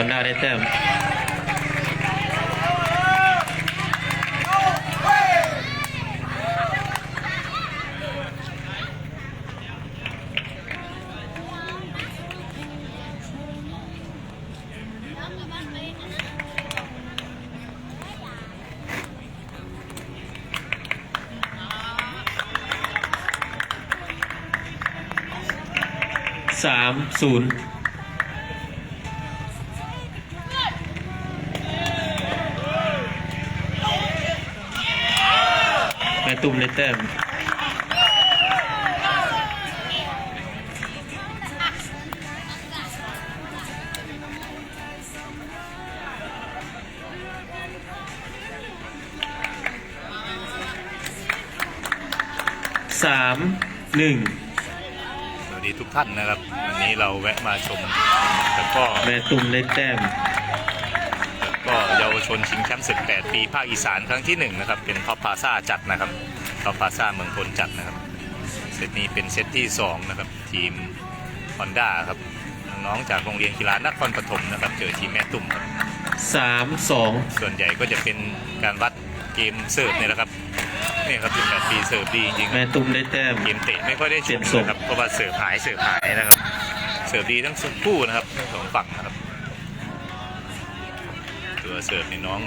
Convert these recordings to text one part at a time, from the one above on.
อนด้าได้แต้มสามศูนย์ แม่ตุ้มได้แต้มสามหนึ่งสวัสดีทุกท่านนะครับ วันนี้เราแวะมาชมแล้วก็แม่ตุ้มได้แต้มแล้วก็เยา วชนชิงแชมป์ศึก8ปีภาคอีสานครั้งที่หนึ่งนะครับเป็นท็อปพาซาจัดนะครับท็อปพาซาเมืองพลจัดนะครับเซตนี้เป็นเซตที่สองนะครับทีมฮอนด้าครับน้องๆจากโรงเรียนกีฬานครปฐมนะครับเจอทีมแม่ตุ่มครับสามสองส่วนใหญ่ก็จะเป็นการวัดเกมเสิร์ฟเนี่ยแหละครับนี่ครับ18ปีเสิร์ฟดีจริงๆแม่ตุ้มได้แต้มเกมเตะไม่ค่อยได้ชมนะครับเพราะว่าเสิร์ฟหายเสิร์ฟหายนะครับเสิร์ฟดีทั้งสองคู่นะครับทั้งสองฝั่งนะครับ ตัวเสิร์ฟนี่น้อง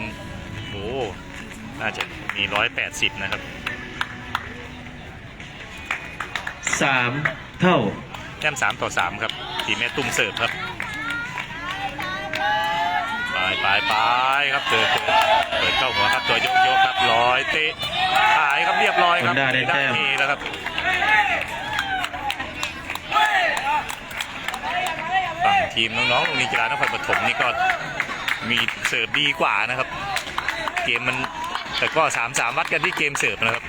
โอ้น่าจะมีร้อยแปดสิบนะครับสามเท่าแต้มสามต่อสามครับทีมแม่ตุ้มเสิร์ฟครับไปไปไปครับเจอเจอเปิดเข้าหัวครับตัวยกยกครับร้อยเตะหายครับเรียบร้อยครับฮอนด้าได้แต้มนี่แล้วครับฝั่งทีมน้องๆโรงเรียนกีฬานครปฐมนี่ก็ มีเสิร์ฟดีกว่านะครับ เกมมันแต่ก็สามสามวัดกันที่เกมเสิร์ฟนะครับ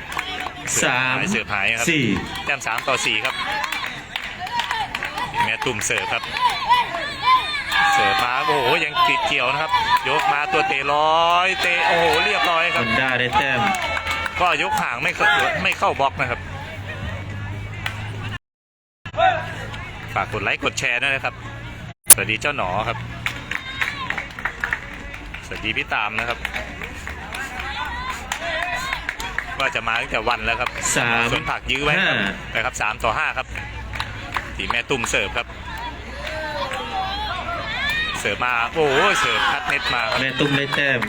สามหายเสิร์ฟหายครับสี่แต้มสามต่อสี่ครับ แม่ตุ่มเสิร์ฟครับ เสิร์ฟมาโอ้โหยังติดเกี่ยวนะครับ ยกมาตัวเตะร้อยเตะโอ้โหเรียบร้อยคฮรัอบนด้าได้แต้มก็ยกห่างไม่เข้าไม่เข้าบล็อกนะครับฝากกดไลค์กดแชร์ด้วยนะครับ สวัสดีเจ้าหนอครับส วัสดีพี่ตามนะครับ ว่าจะมาตั้งแต่วันแล้วครับสามสวนผักยื้อไว้ครับห้า นะครับสามต่อห้าครับทีมแม่ตุ้มเสิร์ฟครับ เสิร์ฟมาโอ้โหเสิร์ฟคัดเน็ตมาครับแม่ตุ้มได้แต้ม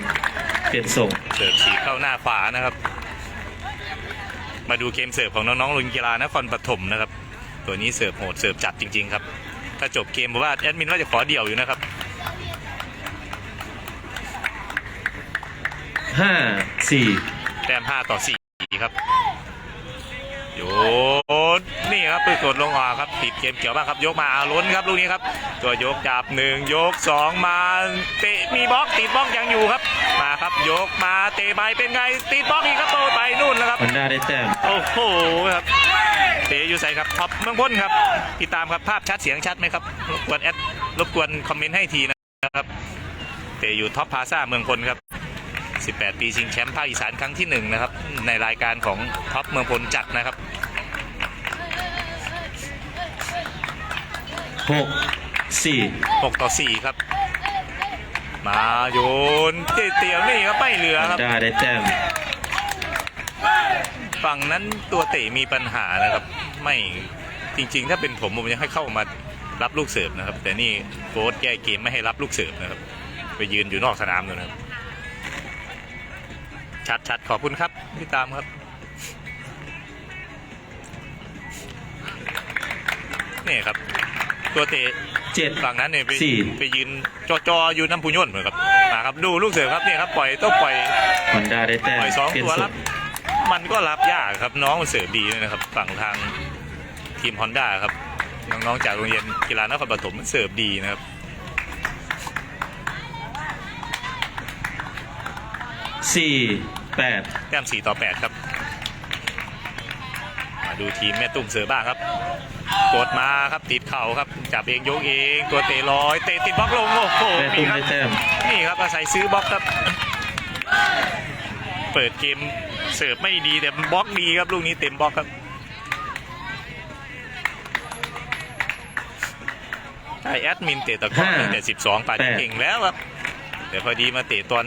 เปลี่ยนส่ง เสิร์ฟฉีกเข้าหน้าขวานะครับ มาดูเกมเสิร์ฟของน้องๆโรงเรียนกีฬานครปฐมนะครับ ตัวนี้เสิร์ฟโหดเสิร์ฟจัดจริง ๆ ครับ ถ้าจบเกมบอกว่าแอดมินว่าจะขอเดี่ยวอยู่นะครับ ห้าสี่แต้ม5ต่อ4ครับโยนนี่ครับปืนกดลงออกครับติดเกมเกี่ยวบ้างครับยกมาอาล้นครับลูกนี้ครับ ตัวยกจับหนึ่งยกสองมาเตะมีบล็อกติดบล็อกยังอยู่ครับ มาครับยกมาเตะไปเป็นไงติดบล็อกอีกครับโตไปนู่นแล้วครับฮอนด้าได้แต้มโอ้โหครับเตะอยู่ใส่ครับท็อปเมืองพ้นครับติดตามครับภาพชัดเสียงชัดไหมครับรบกวนแอดรบกวนคอมเมนต์ให้ทีนะครับเตะอยู่ท็อปพาซ่าเมืองพลครับ 18 ปีชิงแชมป์ภาคอีสานครั้งที่หนึ่งนะครับ ในรายการของท็อปเมืองพลจัดนะครับ หกสี่6 ต่อ 4 ครับ มาโยนเตียวๆนี่ครับไม่เหลือฮอนครับด้าได้แต้มฝั่งนั้นตัวเตะมีปัญหานะครับ ไม่จริงๆ ถ้าเป็นผมผมยังให้เข้ามารับลูกเสิร์ฟนะครับ แต่นี่โค้ชแก้เกมไม่ให้รับลูกเสิร์ฟนะครับ ไปยืนอยู่นอกสนามอยู่นะครับ ชัดชัดขอบคุณครับที่ตามครับ นี่ครับ ตัวเตะเจ็ดฝั่งนั้นเนี่ยไปสี่ ไปยืนจอจอๆอยู่น้ำพุย่นเหมือนครับมาครับดูลูกเสิร์ฟครับเนี่ยครับปล่อยต้องปล่อย ฮอนด้าได้แต้มปล่อยสองเปลี่ยนตัวส่รังบมันก็รับยากครับน้องมันเสิร์ฟดีเลยนะครับ ฝั่งทางทีมฮอนด้าครับ น้องๆจากโรงเรียนกีฬานครปฐมมันเสิร์ฟดีนะครับ สี่แปดแต้ม4ต่อ8ครับ มาดูทีมแม่ตุ้มเสือบ้างครับ กดมาครับติดเข่าครับ จับเองยกเอง ตัวเตะลอย เตะติดบล็อกลง โอ้โหแม่นี่ตุ้มครับได้แต้มนี่ครับอาศัยซื้อบล็อกครับ เปิดเกมเสิร์ฟไม่ดีแต่บล็อกดีครับลูกนี้เต็มบล็อกครับถ้าแอดมินเตะตะกร้อห้าตั้งแต่ 12ป่านนี้แปดเก่งแล้วครับ แต่พอดีมาเตะตอน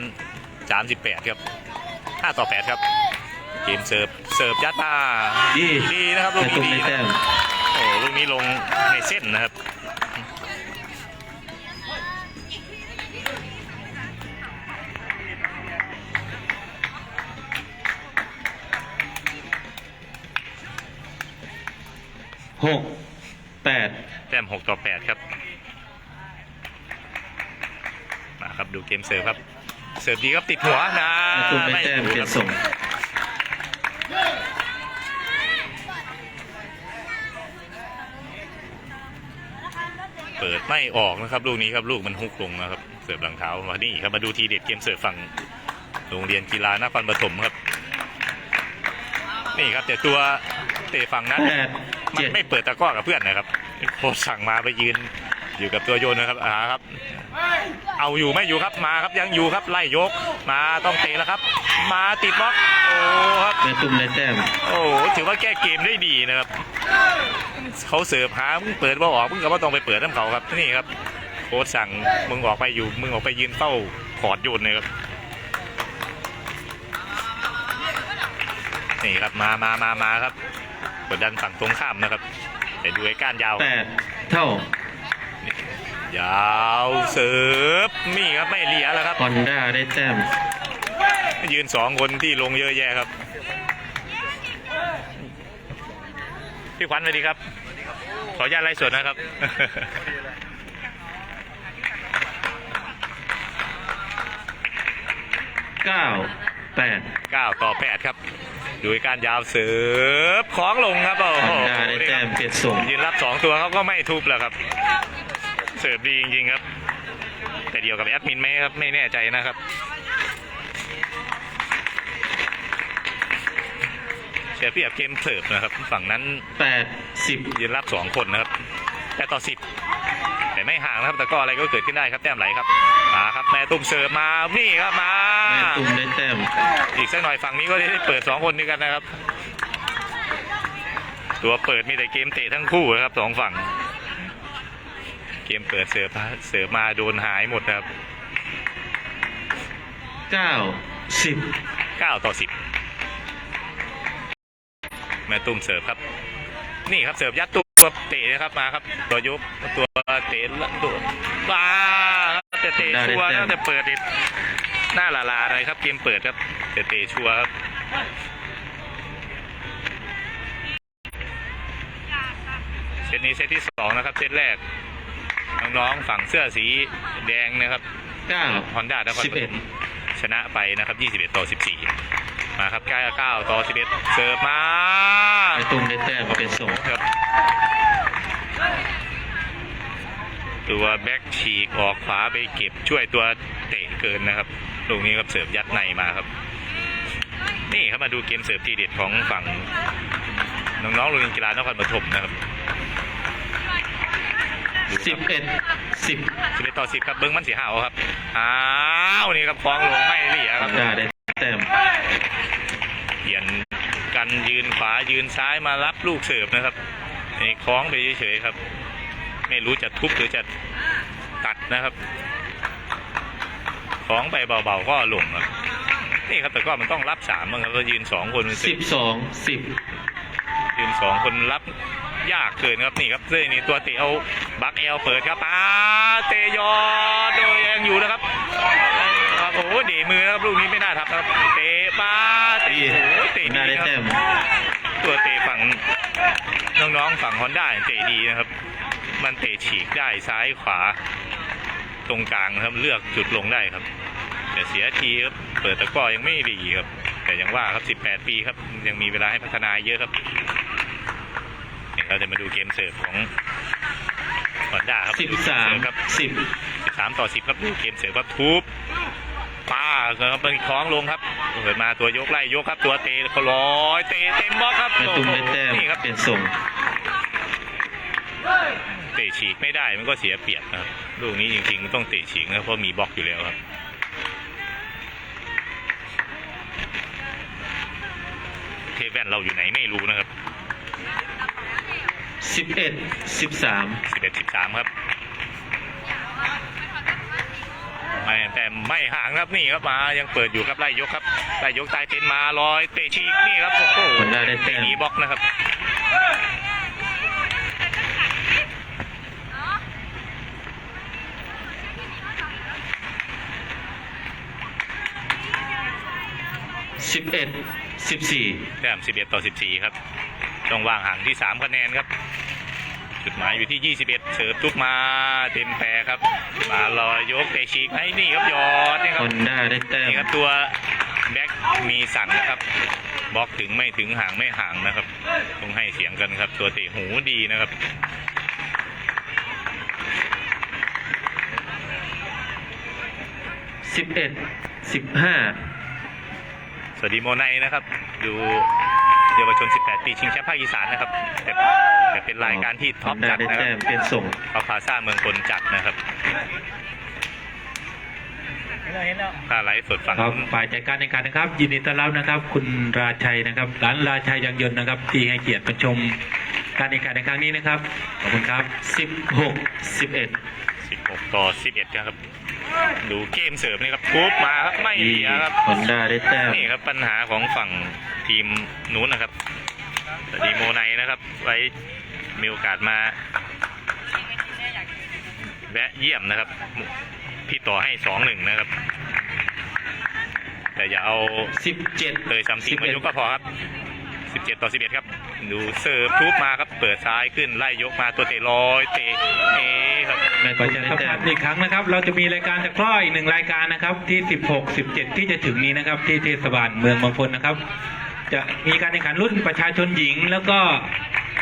38 ครับ 5 ต่อ 8 ครับ เกมเสิร์ฟ เสิร์ฟยัดมาดีดีนะครับลูแม่กตุ้มนี้ได้ดีแต้มโอ้ลูกนี้ลงในเส้นนะครับหกแปดแต้ม6ต่อ8ครับ มาครับดูเกมเสิร์ฟครับ เสิร์ฟดีครับติดหัวนะแม่ตุ้มได้แต้มไม่เปลี่ยนส่งเปิดไม่ออกนะครับลูกนี้ครับลูกมันฮุกลงนะครับ เสิร์ฟหลังเท้ามานี่ครับมาดูทีเด็ดเกมเสิร์ฟฝั่งโรงเรียนกีฬานครปฐมครับ นี่ครับแต่ตัวเตะฝั่งนั้นแปดมันเจ็ดไม่เปิดตะกร้อกับเพื่อนนะครับโค้ชสั่งมาไปยืน อยู่กับตัวโยนนะครับอ่าครับ เอาอยู่ไม่อยู่ครับมาครับยังอยู่ครับไล่ยก มาต้องเตะแล้วครับ มาติดบล็อกโอ้ครับแม่ตุ้มได้แต้มโอ้โหถือว่าแก้เกมได้ดีนะครับเขาเสิร์ฟหามึงเปิดบ่ออกมึงก็ไม่ต้องไปเปิดน้ำเขาครับนี่ครับโค้ชสั่งมึงออกไปอยู่มึงออกไปยืนเฝ้าขอดโยนเลยครับนี่ครับมามามามาครับกดดันฝั่งตรงข้ามนะครับแต่ดูไอ้ก้านยาวแปดเท่า ยาวเสิร์ฟนี่ครับไม่เหลียแล้วครับฮอนด้าได้แต้มยืนสองคนที่ลงเยอะแยะครับ พี่ขวัญสวัสดีครับ ขออนุญาตไลฟ์สดนะครับ เก้าแปด9 ต่อ 8 ครับดูการยาวเสิร์ฟของลงครับโอ้ฮโหอนด้าได้แต้มเปลี่ยนส่งยืนรับ 2 ตัวเขาก็ไม่ทุบแล้วครับเสิร์ฟดีจริงๆครับ แต่เดียวกับแอดมินไหมครับ ไม่แน่ใจนะครับเชียร์พี่แบบเกมเสิร์ฟนะครับ ฝั่งนั้นแปดสิบยืนรับสองคนนะครับแต่ต่อสิบแต่ไม่ห่างนะครับ แต่ก็อะไรก็เกิดขึ้นได้ครับแต้มไหลครับมาครับแม่ตุ้มเสิร์ฟมานี่ครับมาแม่ตุ้มได้แต้มอีกสักหน่อยฝั่งนี้ก็ได้เปิดสองคนด้วยกันนะครับ ตัวเปิดมีแต่เกมเตะทั้งคู่นะครับสองฝั่ง เกมเปิดเสิร์ฟเสิร์ฟมาโดนหายหมดนะครับเก้าสิบเก้าต่อสิบแม่ตุ้มเสิร์ฟครับ นี่ครับเสิร์ฟยัดตัวเตะนะครับมาครับ ตัวยกตัวเตะละตัวบ้าครับแต่เตะชัวร์นะแต่เปิดนี่หน้าลาลาเลยครับเกมเปิดครับแต่เตะชัวร์ครับเซตนี้เซตที่สองนะครับเซตแรก น้องๆฝั่งเสื้อสีแดงนะครับเก้าฮอนด้านครสิบปเอ็ฐดมชนะไปนะครับ 21 ต่อ 14 มาครับ9 9ต่อ 11 เสิร์ฟมาแม่ตุ้มได้แต้มเปลี่ยนส่งครับตัวแบ็กฉีกออกขวาไปเก็บช่วยตัวเตะเกินนะครับลูกนี้ครับเสิร์ฟยัดในมาครับ นี่ครับมาดูเกมเสิร์ฟทีเด็ดของฝั่งน้องๆโรงเรียนกีฬานครปฐมนะครับ สิบเอ็ดสิบ11ต่อ10ครับเบิ้งมันสีหาวครับอ้าวนี่ครับฟ้องลงไม่เหลียฮคอรับนด้าได้แต้มเปลี่ยนกันยืนขวายืนซ้ายมารับลูกเสิร์ฟนะครับนี่คล้องไปเฉยๆครับ ไม่รู้จะทุบหรือจะตัดนะครับคล้องไปเบาๆก็ลงครับนี่ครับแต่ก็มันต้องรับสามบ้างครับเรายืนสองคนมันสิบสองสิบยืนสองคนรับ ยากเกินครับนี่ครับเส้นี่ตัวเตะเอาบักเอลเปิดครับอาเตยอดโดยยังอยู่นะครับครับโอ้โหเดมือครับลูกนี้ไม่น่าทับครับเตะป้าเตะดีโอ้เตะน่าได้ครับต้มตัวเตะฝั่งน้องๆฝั่งฮอนด้าเตะดีนะครับ มันเตะฉีกได้ซ้ายขวา ตรงกลางครับเลือกจุดลงได้ครับแต่เสียทีครับเปิดตะก้อยังไม่ดีครับ แต่ยังว่าครับ 18 ปีครับ ยังมีเวลาให้พัฒนาเยอะครับ เดี๋ยวเราจะมาดูเกมเสิร์ฟของฮอนด้าครับสิบสามเร์ฟครับสิบ13ต่อ10ครับดูเกมเสิร์ฟครับทุบป้าครับเป็นคล้องลงครับเปิดมาตัวยกไล่ยกครับตัวเตะเขาลอยเตะเต็มบล็อกครับแม่ตุ้มได้แต้มนี่ครับเปลี่ยนส่งเตะฉีกไม่ได้มันก็เสียเปรียบนะครับลูกนี้จริงๆมันต้องเตะฉีกนะเพราะมีบล็อกอยู่แล้วครับเทปแว่นเราอยู่ไหนไม่รู้นะครับ สิบเอ็ดสิบสามสิบเอ็ดสิบสามครับไม่แต่ไม่ห่างครับนี่ครับมายังเปิดอยู่ครับไล่ยกครับไล่ยกตายเป็นมาลอยเตะชีกนี่ครับโอ้โหเตะหนีบล็อกนะครับสิบเอ็ดสิบสี่แต้มสิบเอ็ดต่อสิบสี่ครับ ต้องว่างห่างที่ 3 คะแนนครับ จุดหมายอยู่ที่ 21 เสิร์ฟทุกมาเต็มแปรครับ มาลอยยกเตะฉีกให้นี่ครับยอดนี่คครับอนด้าได้แต้มนี่ครับตัวแบ็คมีสั่นนะครับบล็อกถึงไม่ถึงห่างไม่ห่างนะครับต้องให้เสียงกันครับ ตัวเตะหูดีนะครับ สิบเอ็ดสิบห้าสวัสดีโมไนนะครับ ดู เยาวชน 18 ปี ชิงแชมป์ภาคอีสานนะครับแต่แต่เป็นรายการที่ฮท็ออปนด้าจัดได้นะคแต้รับมเป็นส่ง เขาพาซ่าเมืองพลจัดนะครับถ้าไลฟ์สดฝั่งครับนู้น ฝ่ายจัดการแข่งขันนะครับ ยินดีต้อนรับนะครับ คุณราชัยนะครับร้านราชัยยางยนต์นะครับ ที่ให้เกียรติมาชมการแข่งขันในครั้งนี้นะครับขอบคุณครับสิบหกสิบเอ็ด16 ต่อ 11นะครับ ดูเกมเสิร์ฟนี่ครับทุบมาครับไม่เหลียครับ ฮอนด้าได้แต้มนี่ครับปัญหาของฝั่ง ทีมนู้นนะครับสวัสดีโมไนนะครับ ไว้มีโอกาสมาแวะเยี่ยมนะครับ พี่ต่อให้สองหนึ่งนะครับ แต่อย่าเอาสิบเจ็ดเลยซัมติสิงบมาเอ็ดยกก็พอครับ17ต่อ11ครับ ดูเสิร์ฟทุบมาครับ เปิดซ้ายขึ้นไล่ยกมาตัวเตะลอยเตะเอครับแม่ปตุ้ระมชาได้สัมแต้พัมนธ์อีกครั้งนะครับ เราจะมีรายการตะกร้ออีกหนึ่งรายการนะครับ ที่16 17ที่จะถึงนี้นะครับ ที่เทศบาลเมืองบางพลนะครับ จะมีการแข่งขันรุ่นประชาชนหญิง แล้วก็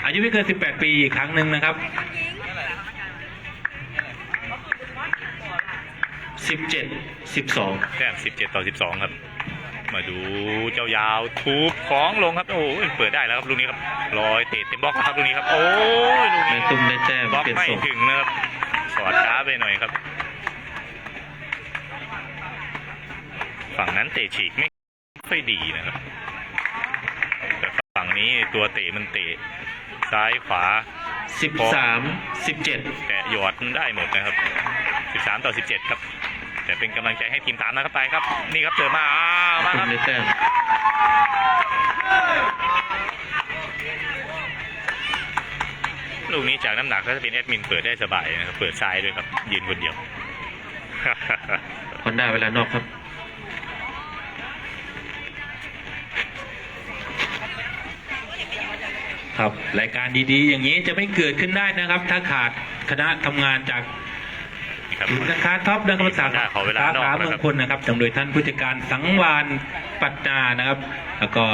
อายุไม่เกิน 18 ปีอีกครั้งหนึ่งนะครับสิบเจ็ดสิบสองแต้ม17 ต่อ 12 ครับ มาดูเจ้ายาวทุบของลงครับ โอ้ยเปิดได้แล้วครับลูกนี้ครับลอยเตะเต็มบล็อกแล้วครับลูกนี้ครับ โอ้ยลูกแม่นี้ตุ้มได้แต้มบล็อกเปลี่ยนไม่ส่งถึงนะครับสอดช้าไปหน่อยครับ ฝั่งนั้นเตะฉีกไม่ค่อยดีนะครับแต่ฝั่ง นี้ตัวเตะมันเตะซ้ายขวา สิบสามสิบเจ็ดแต่หยอดได้หมดนะครับ 13 ต่อ 17 ครับ แต่เป็นกำลังใจให้ทีมตามนะครับไปครับ นี่ครับเจอมาอ้าวมาตุ้ครัมบได้แต้มลูกนี้จากน้ำหนักก็จะเป็นแอดมินเปิดได้สบายนะครับ เปิดซ้ายด้วยครับ ยืนคนเดียว ฮอนด้าเวลานอกครับ ครับ รายการดีๆ อย่างนี้จะไม่เกิดขึ้นได้นะครับ ถ้าขาดคณะทำงานจากนี่ครับศูนย์การค้าท็อปนักศึกษาขอเวลาสาขาเมืองพลนะครับจำโดยท่านผู้จัดการสังวานปัตนานะครับ แล้วก็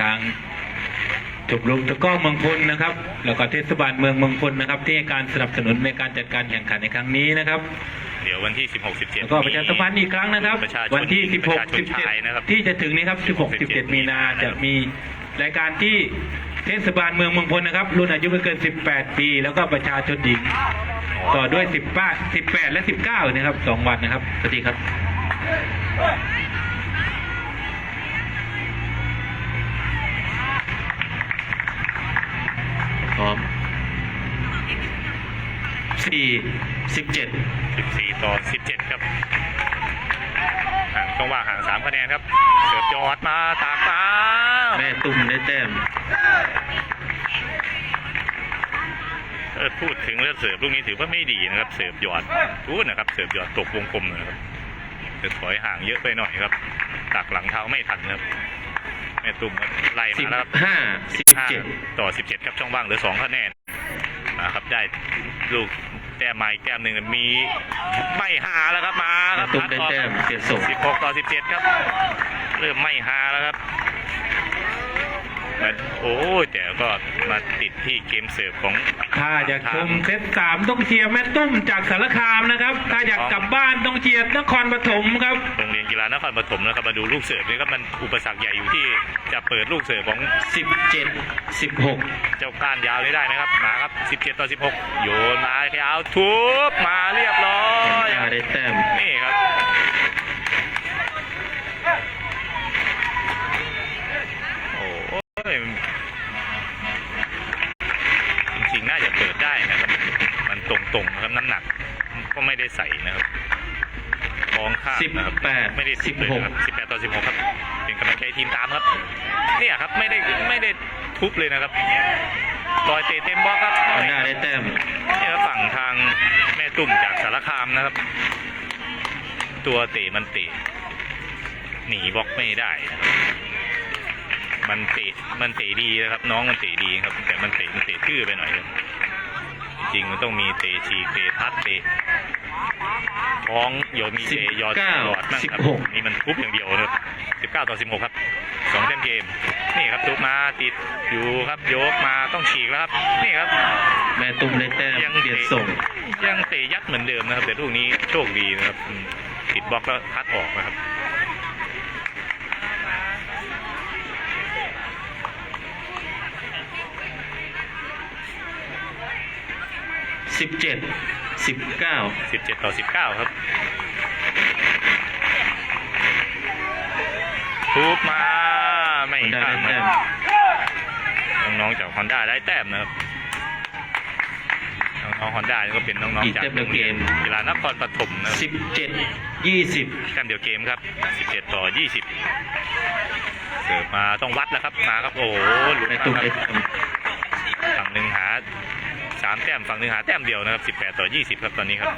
ทาง จบลงตะกร้อเมืองพลนะครับ แล้วก็เทศบาลเมืองเมืองพลนะครับ ที่ให้การสนับสนุนในการจัดการแข่งขันในครั้งนี้นะครับ เดี๋ยววันที่ 16 17แล้วก็ประชาสัมพันธ์อีกครั้งนะครับ ประชาชนวันที่ ประชาชนชายนะครับ16 17 ที่จะถึงนี้ครับ 16 17 มีนาจะมีรายการที่เทศบาลเมืองเมืองพลนะครับ รุ่นอายุไม่เกิน 18 ปี แล้วก็ประชาชนหญิงต่อด้วย18 18 และ 19 นะครับ 2 วันนะครับสวัสดีครับ สี่สิบเจ็ด14ต่อ17ครับห่างช่องว่างห่าง3คะแนนครับเสิร์ฟยอดมาตากฟ้าแม่ตุ้มได้แต้มเออพูดถึงเรื่องเสิร์ฟลูกนี้ถือว่าไม่ดีนะครับ เสิร์ฟยอดทูดนะครับ เสิร์ฟยอดตกวงกลมนะครับเสิร์ฟถอยห่างเยอะไปหน่อยครับตักหลังเท้าไม่ทันครับแม่ตุ่มก็ไล่สิมาบแล้วครับห้าสิบเจ็ด15ต่อ17ครับช่องว่างเหลือ2คะแนนนะครับได้ลูกแต้มไม้แก้มหนึ่งมีไม่หาแล้วครับมาคแม่รับตุ้มได้แต้มเปลี่ยนส่ง16 ต่อ 17 ครับ เริ่มไม่หาแล้วครับ แต่โอ้ยแต่ก็มาติดที่เกมเสิร์ฟของถ้าอยากชมเซตสามต้องเชียร์แม่ตุ้มจากสารคามนะครับ ถ้าอยากกลับบ้านต้องเชียร์นครปฐมครับโรงเรียนกีฬานครปฐมนะครับมาดูลูกเสิร์ฟนี่ครับมันอุปสรรคใหญ่อยู่ที่จะเปิดลูกเสิร์ฟของสิบเจ็ดสิบหกเจ้าก้านยาวนี้ได้ไหมครับมาครับ 17 ต่อ 16 โยนมายาวทุบมาเรียบร้อฮอนยด้าได้แต้มนี่ครับ อ้ยจริงๆน่าจะเปิดได้นะครับ มันตรงๆนะครับน้ำหนัก ก็ไม่ได้ใส่นะครับท้องข้ามนะครับ18ไม่ได้สิบเลยนะครับสิบแปดต่อสิบหกครับ เป็นกำลังใจให้ทีมตามครับ เนี่ยครับไม่ได้ไม่ได้ทุบเลยนะครับลอยเตะเต็มบล็อกครับฮอนด้าได้แต้มเนี่ยครับฝั่งทางแม่ตุ่มจากสารคามนะครับ ตัวเตะมันเตะหนีบล็อกไม่ได้นะครับ มันเตะมันเตะดีนะครับ น้องมันเตะดีครับ แต่มันเตะมันเตะทื่อไปหน่อยครับจริงมันต้องมีเตะฉีกเตะพัดเตะท้องโยนมีเตะยอด19ยอดนั่งครับ16นี่มันทุบอย่างเดียวนะครับสิบเก้าต่อสิบหกครับสองแต้มเกม นี่ครับทุบมาติดอยู่ครับโยกมาต้องฉีกแล้วครับ นี่ครับ แม่ตุ้มได้แต้มยังเปลี่ยนเตะส่ง ยังเตะยัดเหมือนเดิมนะครับ แต่ลูกนี้โชคดีนะครับอืมติดบล็อกแล้วพัดออกนะครับ สิบเจ็ดสิบเก้า17ต่อ19ครับทุบมาไม่ฮอนด้าข้าได้มแต้มน้องๆจากฮอนด้าได้แต้มนะครับน้องๆฮอนด้านี่ก็เป็นน้องอีกๆจากแต้มเดียวเกมกีฬานครปฐมนะครับสิบเจ็ดยี่สิบแต้มเดียวเกมครับ17ต่อ20เสิร์ฟมาต้องวัดแล้วครับมาครับโอ้โหหลุดแม่มาตุ้มครัได้บแต้มฝั่งหนึ่งหา สามแต้มฝั่งหนึ่งหาแต้มเดียวนะครับ18ต่อ20ครับตอนนี้ครับ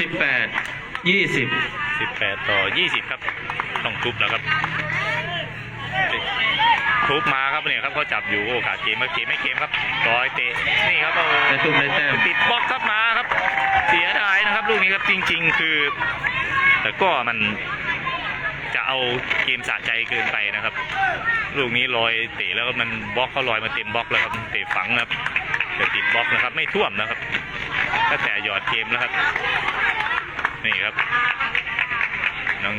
สิบแปดยี่สิบ18ต่อ20ครับ ต้องทุบแล้วครับ ทุบมาครับเนี่ยครับเขาจับอยู่โอกาสเกมมาเกมไม่เกมครับต่อยเตะนี่ครับโอ้แม่ตุ้มได้แต้มติดบล็อกครับมาครับ เสียดาย นี้ครับจริง ๆ คือ แต่ก็มันจะเอาเกมสะใจเกินไปนะครับ ลูกนี้ลอยเตะแล้วก็มันบล็อกเขาลอยมาเต็มบล็อกแล้วครับเตะฝังนะครับแต่ติดบล็อกนะครับ ไม่ท่วมนะครับก็แต่หยอดเกมแล้วครับ นี่ครับ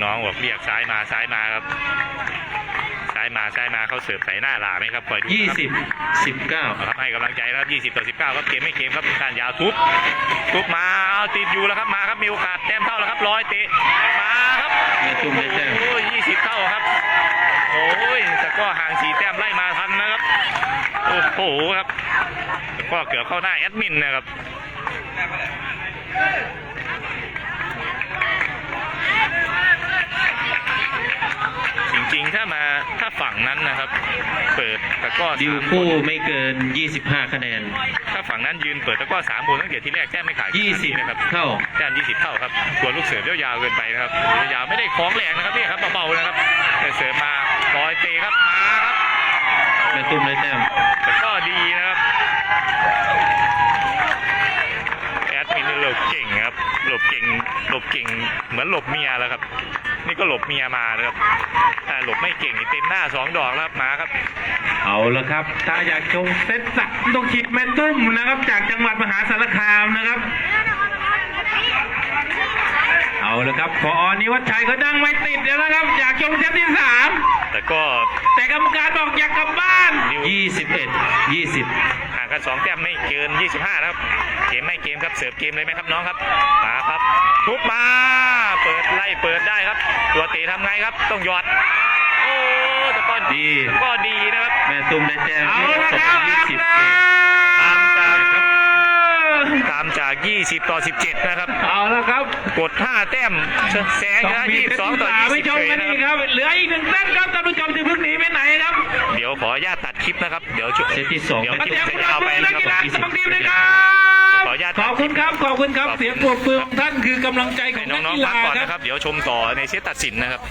น้องๆบอกเรียกซ้ายมาซ้ายมาครับายมาซ้ายมาเขาเสิร์ฟใส่หน้าหลาไหมครับคอยดูยี่ครับสิบสิบเก้าเอาครับให้กำลังใจนะครับ20ต่อ19ครับเกมไม่เกมครับการยาวทุบทุบมาเอาติดอยู่แล้วครับมาครับมีโอกาสแต้มเท่าแล้วครับร้อยเตะมาครับแม่ตุ้มได้แต้มโอ้ย20เท่าครับโอ้ยแต่ก็ห่างสีแต้มไล่มาทันนะครับโอ้โหครับแต่ก็เกือบเข้าหน้าแอดมินนะครับ ริงๆ ถ้ามาถ้าฝั่งนั้นนะครับ เปิดตะกร้อดิวสามคู่นไม่เกินยี่สิบห้าคะแนน ถ้าฝั่งนั้นยืนเปิดตะกร้อสามบนตั้งแต่ที่แรกแต้มไม่ขาดยี่สิบนะครับเท่าแต้มยี่สิบเท่าครับตัวลูกเสือยาวๆเกินไปนะครับยาวๆไม่ได้คล้องแรงนะครับนี่ครับเบาๆนะครับแต่เสือมาลอยเตะครับมาครับแม่ตุ้มได้แต้ม แต่ก็ดีนะครับแอดมินนี่หลบเก่งครับ หลบเก่งหลบเก่ง เหมือนหลบเมียแล้วครับ นี่ก็หลบเมียมานะครับแต่หลบไม่เก่งนี่เต็มหน้าสองดอกแล้วครับมาครับ เอาละครับ ถ้าอยากชมเซตสักต้องฉีดแม่ตุ้มนะครับ จากจังหวัดมหาสารคามนะครับเอาละครับพออนิวัฒน์ชัยเขาดังไม่ติดแล้วนะครับ อยากชมเซตที่สามแต่ก็แต่กรรมการบอกอยากกลับบ้านดิวยี่สิบเอ็ดยี่สิบห่าง กันสองแต้มไม่เกิน 25นะครับ เกมไม่เกมครับเสิร์ฟเกมเลยไหมครับน้องครับมาครับทุบมาเปิดไล่เปิดได้ครับ ตัวเตะทำไงครับ ต้องหยอดโอ้แต่ก็ดีก็ดีนะครับแม่ตุ้มได้แต้มเอาละสคอรังบยี่สิบตามจาก ตามจาก 20 ต่อ 17 นะครับ เอาละครับ กด 5 แต้มแซงนะ22 ต่อไปชม20กันนะอีกคครับรับ เหลืออีกหนึ่งเซตครับท่านผู้ชมที่เพิ่งหนีไปไหนครับ เดี๋ยวขออนุญาตตัดคลิปนะครับ เดี๋ยวช่วยเซตที่สองเดี๋ยวมาคลิปเสียงจะปรบยาวมืไปอนันะกคกีฬารับสมัครทีมนะครับขออนุญาตขอบคุณครับ ขอบคุณครับครับเสียงปรบมือของท่านคือกำลังใจของให้นักน้องกีๆฬาพักก่อนคนะครัรับบเดี๋ยวชมต่อในเซตตัดสินนะครับ